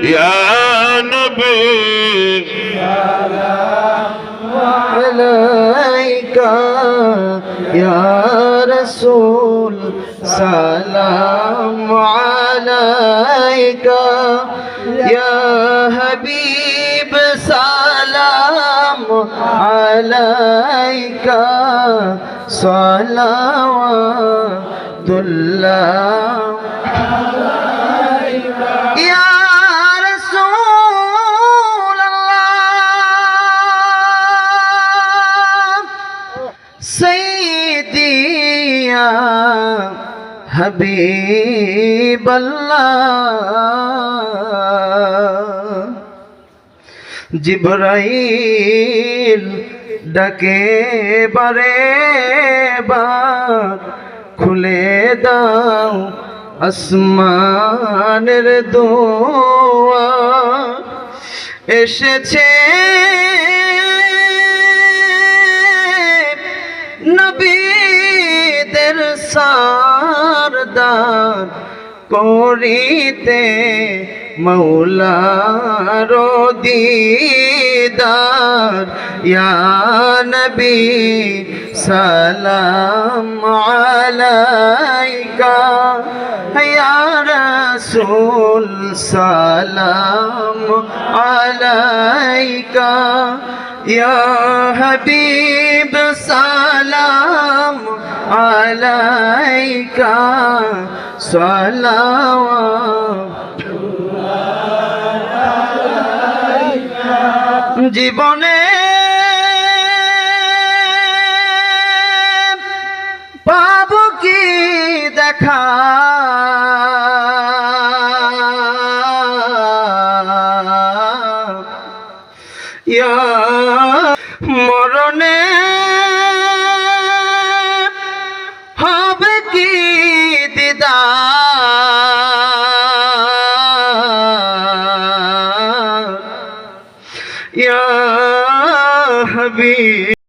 يا نبي عليك يا رسول سلام عليك يا حبيب سلام عليك صلوات الله يا حبيب الله জিব্রাইল ডাকে বারে বার খুলে দাও আসমানের দোয়া এসেছে নবীদের সারদার করিতে মৌলার দিদার। নবী সালাম আলাইকা। রাসূল সালাম আলাইকা। হাবিব সালাম আলাইকা সালাওয়াত জীবনে পাব কি দেখা মরণে হবে কি দিদা ইয়া হাবিব